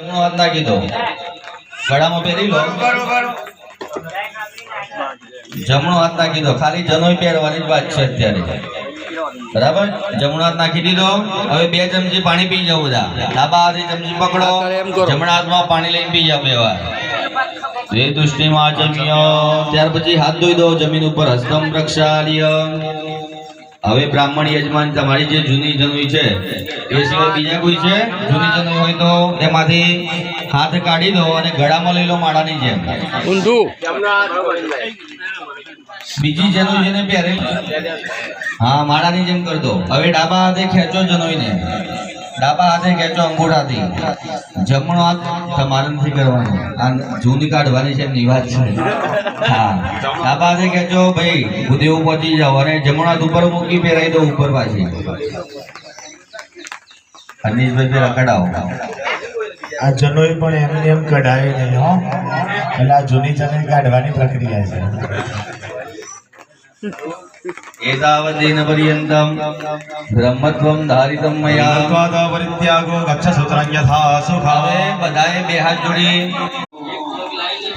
જમણો હાથ નાખી દો. ગળામાં પહેરી લો. જમણો હાથ નાખી દો. ખાલી જનોઈ પહેરવાની જ વાત છે અત્યારે. બરાબર? જમણો હાથ નાખી દીધો. હવે બે ચમચી પાણી પી જવું બધા. ડાબા હાથે ચમચી પકડો. જમણા હાથમાં પાણી લઈને પી જાવ બે વાર. એ દૃષ્ટિમાં જમ્યો ત્યાર પછી હાથ ધોઈ દો જમીન ઉપર. હસ્તમ પ્રક્ષાલ્ય. હવે બ્રાહ્મણ યજમાન તમારી જે જૂની જનોઈ છે એ સિવાય બીજા કોઈ છે? જૂની જનોઈ હોય તો એમાંથી હાથ કાઢી દો અને ગળામાં લઈ લો માળાની જેમ. ઊંધું. બીજી જનોઈ જેને પહેરે હા માળાની જેમ કરતો દો. હવે ડાબા હાથે ખેંચો જનોઈને. ડાબા હાથે ખેંચો, અંગૂઠાથી. જમણો હાથ તમારે નથી કરવાનો. આ જૂની કાઢવાની છે, એમની વાત છે. હા. ડાબા હાથે ખેંચો, ભાઈ ભૂદેવ પહોંચી જાઓ અને જમણો હાથ ઉપર મૂકી પહેરાઈ દો ઉપર પાછી. અનિશભાઈ પહેલા કઢાવો. આ જનોઈ પણ એમને એમ કઢાવી નહીં, હો. એટલે આ જૂની જમીન કાઢવાની પ્રક્રિયા છે. एतावदेन पर्यन्तं ब्रह्मत्वं धारितं मया। त्वादा गच्छ सुतरां यथा सुखावे। बधाए बेहाजुड़ी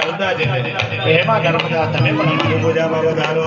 નર્મદા છે. એમાં તમે પણ પૂજામાં વધારો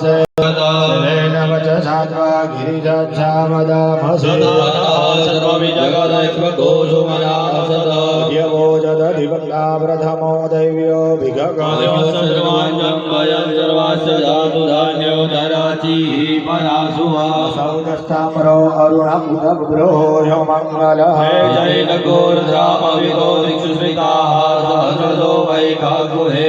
से वचसात्वा गिरिजाक्षामदाभसे यवोजदधिवन्ना प्रथमो दैव्यो भिगगासौदस्तामरो अरुणबुधब्रोः यो मङ्गलः जय गोर्ध्रामवितो दिक्षुस्मिताः सहस्रदो वै काकुहे